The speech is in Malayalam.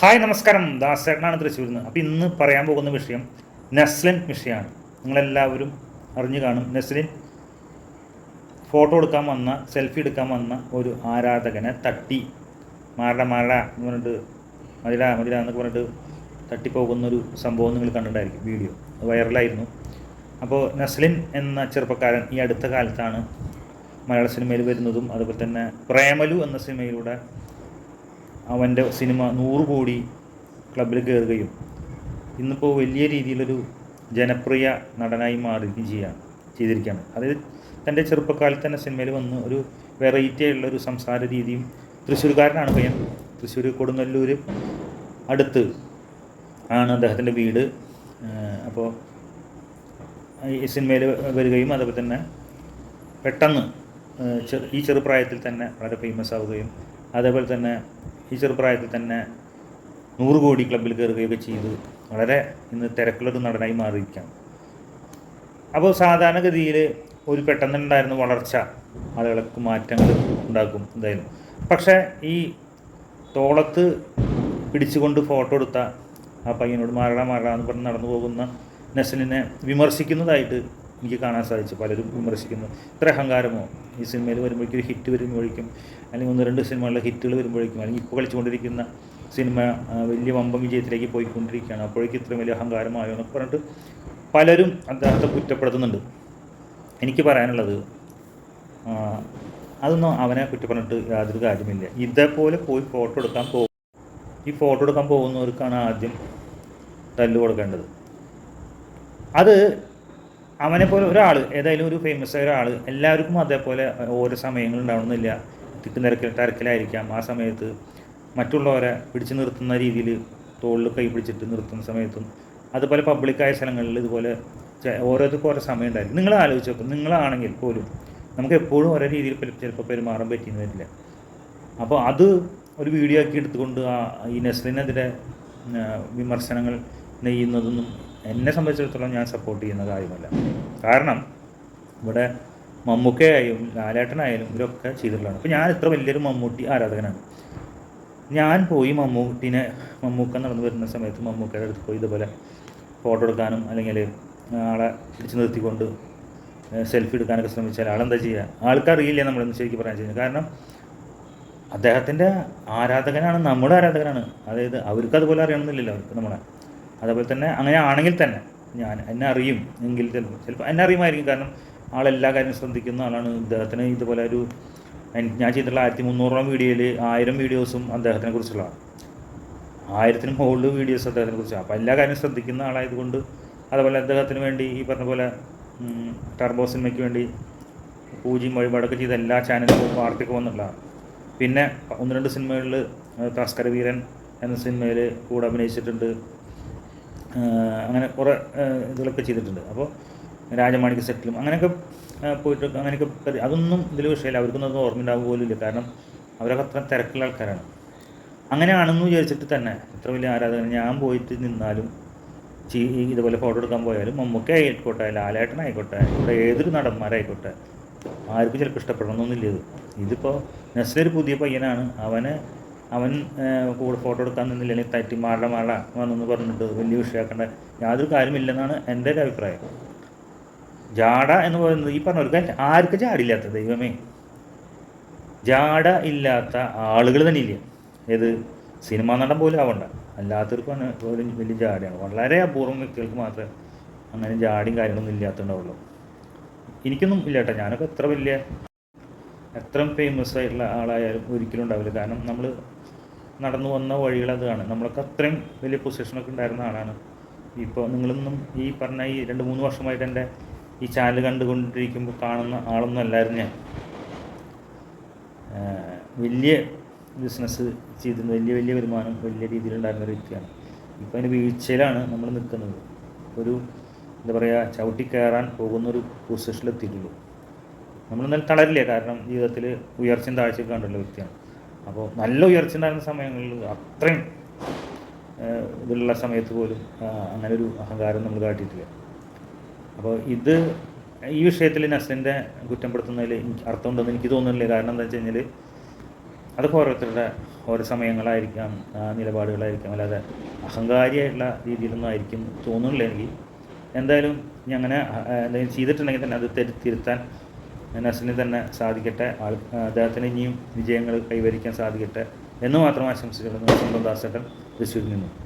ഹായ് നമസ്കാരം. ദാസേട്ടനാണ് തൃശ്ശൂരിൽ നിന്ന് അപ്പോൾ ഇന്ന് പറയാൻ പോകുന്ന വിഷയം നെസ്ലിൻ വിഷയമാണ്. നിങ്ങളെല്ലാവരും അറിഞ്ഞു കാണും. നെസ്ലിൻ ഫോട്ടോ എടുക്കാൻ വന്ന സെൽഫി എടുക്കാൻ വന്ന ഒരു ആരാധകനെ തട്ടി. മാറ മാറ എന്ന് പറഞ്ഞിട്ട് മതില മതില എന്നൊക്കെ പറഞ്ഞിട്ട് തട്ടിപ്പോകുന്നൊരു സംഭവം നിങ്ങൾ കണ്ടിട്ടുണ്ടായിരിക്കും വീഡിയോ. അത് വൈറലായിരുന്നു. അപ്പോൾ നസ്ലിൻ എന്ന ചെറുപ്പക്കാരൻ ഈ അടുത്ത കാലത്താണ് മലയാള സിനിമയിൽ വരുന്നതും അതുപോലെ തന്നെ പ്രേമലു എന്ന സിനിമയിലൂടെ അവന്റെ സിനിമ നൂറ് കോടി ക്ലബിൽ കയറുകയും ഇന്നിപ്പോൾ വലിയ രീതിയിലൊരു ജനപ്രിയ നടനായി മാറുകയും ചെയ്യുകയാണ് ചെയ്തിരിക്കുകയാണ്. അതായത് തന്റെ ചെറുപ്പക്കാലത്ത് തന്നെ സിനിമയിൽ വന്ന് ഒരു വെറൈറ്റി ആയിട്ടുള്ള ഒരു സംസാര രീതിയും തൃശ്ശൂർക്കാരനാണ് പയ്യൻ. തൃശ്ശൂർ കൊടുങ്ങല്ലൂർ അടുത്ത് ആണ് അദ്ദേഹത്തിന്റെ വീട്. അപ്പോൾ ഈ സിനിമയിൽ വരികയും അതുപോലെ തന്നെ പെട്ടെന്ന് ഈ ചെറുപ്രായത്തിൽ തന്നെ വളരെ ഫേമസ് ആവുകയും അതേപോലെ തന്നെ ഈ ചെറുപ്രായത്തിൽ തന്നെ നൂറ് കോടി ക്ലബിൽ കയറുകയൊക്കെ ചെയ്ത് വളരെ ഇന്ന് തിരക്കുള്ളൊരു നടനായി മാറിയിരിക്കുകയാണ്. അപ്പോൾ സാധാരണഗതിയിൽ ഒരു പെട്ടെന്നുണ്ടായിരുന്ന വളർച്ച ആളുകൾക്ക് മാറ്റങ്ങൾ ഉണ്ടാക്കും എന്തായാലും. പക്ഷേ ഈ തോളത്ത് പിടിച്ചുകൊണ്ട് ഫോട്ടോ എടുത്ത ആ പയ്യനോട് മാറട മാറട എന്ന് പറഞ്ഞ് നടന്നു പോകുന്ന നെസലിനെ വിമർശിക്കുന്നതായിട്ട് എനിക്ക് കാണാൻ സാധിച്ചു. പലരും വിമർശിക്കുന്നു. ഇത്ര അഹങ്കാരമോ? ഈ സിനിമയിൽ വരുമ്പോഴേക്കും ഒരു ഹിറ്റ് വരുമ്പോഴേക്കും അല്ലെങ്കിൽ ഒന്ന് രണ്ട് സിനിമകളിലെ ഹിറ്റുകൾ വരുമ്പോഴേക്കും അല്ലെങ്കിൽ ഇപ്പോൾ കളിച്ചുകൊണ്ടിരിക്കുന്ന സിനിമ വലിയ വമ്പം വിജയത്തിലേക്ക് പോയിക്കൊണ്ടിരിക്കുകയാണ്. അപ്പോഴേക്കും ഇത്രയും വലിയ അഹങ്കാരമായോ എന്നൊക്കെ പറഞ്ഞിട്ട് പലരും അദ്ദേഹത്തെ കുറ്റപ്പെടുത്തുന്നുണ്ട്. എനിക്ക് പറയാനുള്ളത് അതൊന്നും അവനെ കുറ്റപ്പെട്ടിട്ട് യാതൊരു കാര്യമില്ല. ഇതേപോലെ പോയി ഫോട്ടോ എടുക്കാൻ പോകും ഈ ഫോട്ടോ എടുക്കാൻ പോകുന്നവർക്കാണ് ആദ്യം തല്ല് കൊടുക്കേണ്ടത്. അത് അവനെ പോലെ ഒരാൾ ഏതായാലും ഒരു ഫേമസ് ആയ ഒരാൾ എല്ലാവർക്കും അതേപോലെ ഓരോ സമയങ്ങൾ ഉണ്ടാവണമെന്നില്ല. തിക്ക് നിരക്കിൽ തിരക്കിലായിരിക്കാം ആ സമയത്ത്. മറ്റുള്ളവരെ പിടിച്ചു നിർത്തുന്ന രീതിയിൽ തോളിൽ കൈ പിടിച്ചിട്ട് നിർത്തുന്ന സമയത്തും അതുപോലെ പബ്ലിക്കായ സ്ഥലങ്ങളിൽ ഇതുപോലെ ഓരോരുത്തർക്കും ഓരോ സമയം ഉണ്ടായിരിക്കും നിങ്ങൾ ആലോചിച്ച് നോക്കും നിങ്ങളാണെങ്കിൽ പോലും നമുക്ക് എപ്പോഴും ഒരേ രീതിയിൽ ചിലപ്പോൾ പെരുമാറാൻ പറ്റിയെന്ന് വരില്ല. അപ്പോൾ അത് ഒരു വീഡിയോ ആക്കി എടുത്തുകൊണ്ട് ആ ഈ നെസ്ലിനെതിരെ വിമർശനങ്ങൾ നെയ്യുന്നതൊന്നും എന്നെ സംബന്ധിച്ചിടത്തോളം ഞാൻ സപ്പോർട്ട് ചെയ്യുന്ന കാര്യമല്ല. കാരണം ഇവിടെ മമ്മൂക്കയായാലും ലാലേട്ടനായാലും ഇവരൊക്കെ ചെയ്തിട്ടുള്ളതാണ്. അപ്പോൾ ഞാൻ ഇത്ര വലിയൊരു മമ്മൂട്ടി ആരാധകനാണ്. ഞാൻ പോയി മമ്മൂട്ടിനെ മമ്മൂക്ക നടന്നു വരുന്ന സമയത്ത് മമ്മൂക്കയുടെ അടുത്ത് പോയി ഇതുപോലെ ഫോട്ടോ എടുക്കാനും അല്ലെങ്കിൽ ആളെ പിടിച്ചു നിർത്തിക്കൊണ്ട് സെൽഫി എടുക്കാനൊക്കെ ശ്രമിച്ചാൽ ആളെന്താ ചെയ്യുക? ആൾക്കറിയില്ല നമ്മളെന്ന് ശരിക്കും പറയാൻ ചെയ്യുന്നത്. കാരണം അദ്ദേഹത്തിന്റെ ആരാധകനാണ് നമ്മുടെ ആരാധകനാണ്. അതായത് അവർക്ക് അതുപോലെ അറിയണമെന്നില്ലല്ലോ അവർക്ക് നമ്മളെ. അതേപോലെ തന്നെ അങ്ങനെ ആണെങ്കിൽ തന്നെ ഞാൻ എന്നെ അറിയും എങ്കിൽ ചിലപ്പോൾ ചിലപ്പോൾ എന്നെ അറിയുമായിരിക്കും. കാരണം ആളെല്ലാ കാര്യവും ശ്രദ്ധിക്കുന്ന ആളാണ്. അദ്ദേഹത്തിന് ഇതുപോലെ ഒരു ഞാൻ ചെയ്തിട്ടുള്ള ആയിരത്തി മുന്നൂറോളം വീഡിയോയിൽ ആയിരം വീഡിയോസും അദ്ദേഹത്തിനെ കുറിച്ചുള്ളതാണ് ആയിരത്തിന് മുകളിൽ വീഡിയോസ് അദ്ദേഹത്തിനെ കുറിച്ചാണ് അപ്പോൾ എല്ലാ കാര്യവും ശ്രദ്ധിക്കുന്ന ആളായതുകൊണ്ട് അതുപോലെ അദ്ദേഹത്തിന് വേണ്ടി ഈ പറഞ്ഞ പോലെ ടർബോ സിനിമയ്ക്ക് വേണ്ടി പൂജയും വഴിപാടൊക്കെ ചെയ്ത എല്ലാ ചാനലുകളും വാർത്തയ്ക്ക് വന്നിട്ടുള്ളതാണ് പിന്നെ ഒന്ന് രണ്ട് സിനിമകളിൽ തസ്കര എന്ന സിനിമയിൽ കൂടെ അഭിനയിച്ചിട്ടുണ്ട്. അങ്ങനെ കുറേ ഇതിലൊക്കെ ചെയ്തിട്ടുണ്ട്. അപ്പോൾ രാജമാണിക്ക് സെറ്റിലും അങ്ങനെയൊക്കെ പോയിട്ട് അങ്ങനെയൊക്കെ അതൊന്നും ഇതിൽ വിഷയമില്ല. അവർക്കൊന്നും അത് ഓർമ്മയുണ്ടാവുക പോലും ഇല്ല കാരണം അവരൊക്കെ അത്ര തിരക്കുള്ള ആൾക്കാരാണ്. അങ്ങനെയാണെന്ന് വിചാരിച്ചിട്ട് തന്നെ ഇത്ര വലിയ ആരാധകൻ ഞാൻ പോയിട്ട് നിന്നാലും ചീ- ഇതുപോലെ ഫോട്ടോ എടുക്കാൻ പോയാലും മമ്മൂക്ക ആയിക്കോട്ടെ ലാലേട്ടനായിക്കോട്ടെ ഇവിടെ ഏതൊരു നടന്മാരായിക്കോട്ടെ ആർക്കും ചിലപ്പോൾ ഇഷ്ടപ്പെടണമെന്നൊന്നുമില്ല ഇത്. ഇതിപ്പോൾ നെസ്ലി പുതിയ പയ്യനാണ്. അവന് അവൻ കൂടെ ഫോട്ടോ എടുക്കാൻ നിന്നില്ല അല്ലെങ്കിൽ തട്ടി മാറ മാറ വന്നെന്ന് പറഞ്ഞിട്ട് വലിയ വിഷയമാക്കേണ്ട. യാതൊരു കാര്യമില്ലെന്നാണ് എന്റെ ഒരു അഭിപ്രായം. ജാട എന്ന് പറയുന്നത് ഈ പറഞ്ഞവർക്ക് ആർക്കും ജാടില്ലാത്ത ദൈവമേ. ജാട ഇല്ലാത്ത ആളുകൾ തന്നെ ഇല്ല ഏത് സിനിമാ നടൻ പോലും ആവണ്ട. അല്ലാത്തവർക്കും പോലും വലിയ ജാടയാണ്. വളരെ അപൂർവം വ്യക്തികൾക്ക് മാത്രമേ അങ്ങനെ ജാടിയും കാര്യങ്ങളൊന്നും ഇല്ലാത്തുണ്ടാവുള്ളൂ. എനിക്കൊന്നും ഇല്ല കേട്ടോ. ഞാനൊക്കെ എത്ര വലിയ എത്ര ഫേമസ് ആയിട്ടുള്ള ആളായാലും ഒരിക്കലും ഉണ്ടാവില്ല. കാരണം നമ്മൾ നടന്നു വന്ന വഴികൾ അതാണ്. നമ്മളൊക്കെ അത്രയും വലിയ പൊസിഷനൊക്കെ ഉണ്ടായിരുന്ന ആളാണ്. ഇപ്പോൾ നിങ്ങളൊന്നും ഈ പറഞ്ഞ ഈ രണ്ട് മൂന്ന് വർഷമായിട്ട് എന്റെ ഈ ചാനൽ കണ്ടുകൊണ്ടിരിക്കുമ്പോൾ കാണുന്ന ആളൊന്നും അല്ലായിരുന്നു ഞാൻ. വലിയ ബിസിനസ് ചെയ്തിരുന്ന വലിയ വലിയ വരുമാനം വലിയ രീതിയിലുണ്ടായിരുന്ന ഒരു വ്യക്തിയാണ്. ഇപ്പോൾ അതിന്റെ വീഴ്ചയിലാണ് നമ്മൾ നിൽക്കുന്നത്. ഒരു എന്താ പറയുക ചവിട്ടി കയറാൻ പോകുന്നൊരു പൊസിഷനിലെത്തിയിട്ടുള്ളൂ നമ്മൾ എന്നാലും തളരില്ല? കാരണം ജീവിതത്തിൽ ഉയർച്ചയും താഴ്ചയൊക്കെ കണ്ടുള്ള വ്യക്തിയാണ്. അപ്പോൾ നല്ല ഉയർച്ച ഉണ്ടായിരുന്ന സമയങ്ങളിൽ അത്രയും ഇതുള്ള സമയത്ത് പോലും അങ്ങനെ ഒരു അഹങ്കാരം നമ്മൾ കാട്ടിയിട്ടില്ല. അപ്പോൾ ഇത് ഈ വിഷയത്തിൽ നസ്ലിന്റെ കുറ്റപ്പെടുത്തുന്നതിൽ എനിക്ക് അർത്ഥമുണ്ടെന്ന് എനിക്ക് തോന്നുന്നില്ല. കാരണം എന്താ വെച്ച് കഴിഞ്ഞാൽ അതൊക്കെ ഓരോരുത്തരുടെ ഓരോ സമയങ്ങളായിരിക്കാം നിലപാടുകളായിരിക്കാം. അല്ലാതെ അഹങ്കാരിയായിട്ടുള്ള രീതിയിലൊന്നും ആയിരിക്കും തോന്നുന്നില്ല എനിക്ക് എന്തായാലും ഞാൻ അങ്ങനെ എന്തെങ്കിലും ചെയ്തിട്ടുണ്ടെങ്കിൽ തന്നെ അത് തിരു- തിരുത്താൻ നസ്ലിന് തന്നെ സാധിക്കട്ടെ. ആൾ അദ്ദേഹത്തിന് ഇനിയും വിജയങ്ങൾ കൈവരിക്കാൻ സാധിക്കട്ടെ എന്ന് മാത്രം ആശംസിക്കുന്നു. സ്വന്തം ദാസേട്ടൻ തൃശ്ശൂരിൽ നിന്നും.